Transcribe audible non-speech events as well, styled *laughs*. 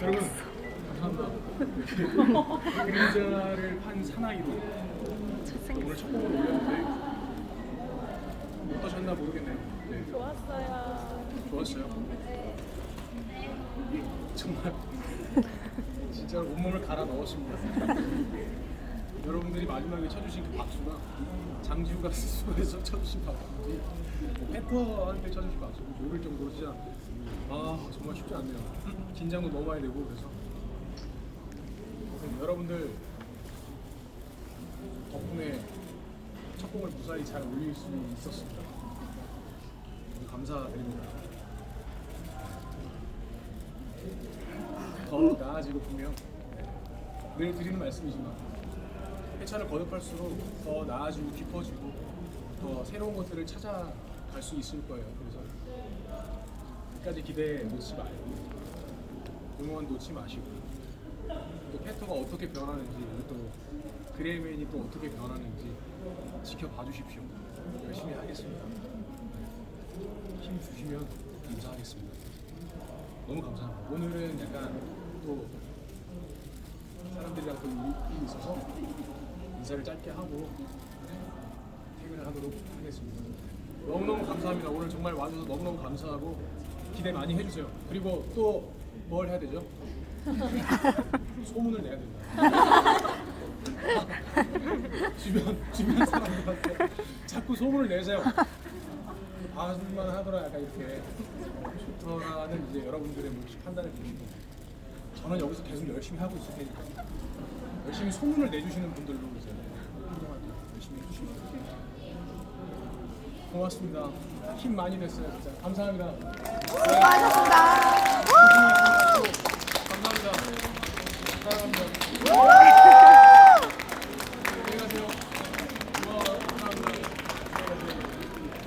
여러분 감사합니다. 그림자를 판 사나이로 오늘 첫 곡을 올렸는데 어떠셨나 모르겠네요. 네. 좋았어요. 좋았어요. 이 정말 진짜 온몸을 갈아 넣었습니다. 여러분들이 마지막에 쳐주신 그 박수가 장지우가 *laughs* 스스로에서 쳐주신 박수인지 뭐 페퍼한테 쳐주신 박수인지 모를 정도로 진짜 아 정말 쉽지 않네요. *clears throat* 긴장도 너무 많이 되고 그래서 여러분들 덕분에 첫 곡을 무사히 잘 올릴 수 있었습니다. 감사드립니다. 더 나아지고 보면 늘 드리는 말씀이지만 회차를 거듭할수록 더 나아지고 깊어지고 더 새로운 것들을 찾아갈 수 있을 거예요. 그래서 끝까지 기대 놓지 말고 응원 놓지 마시고 또 패터가 어떻게 변하는지 또 그레이맨이 또 어떻게 변하는지 지켜봐 주십시오. 열심히 하겠습니다. 힘 주시면 감사하겠습니다. 너무 감사합니다. 오늘은 약간 또 사람들이랑 또 일이 있어서 인사를 짧게 하고 퇴근을 하도록 하겠습니다. 너무너무 감사합니다. 오늘 정말 와주셔서 너무너무 감사하고 기대 많이 해주세요. 그리고 또 뭘 해야 되죠? *laughs* 소문을 내야 된다. *laughs* 주변 주변 사람들한테 자꾸 소문을 내세요. 봐줄만 하더라 약간 이렇게 좋더라는 이제 여러분들의 몫이 판단해 주시고 저는 여기서 계속 열심히 하고 있을 테니까 열심히 소문을 내주시는 분들로 이제 행동하기 열심히 해주시면 고맙습니다. 힘 많이 됐어요 진짜 감사합니다. 수고하셨습니다. 감사합니다. 사랑합니다.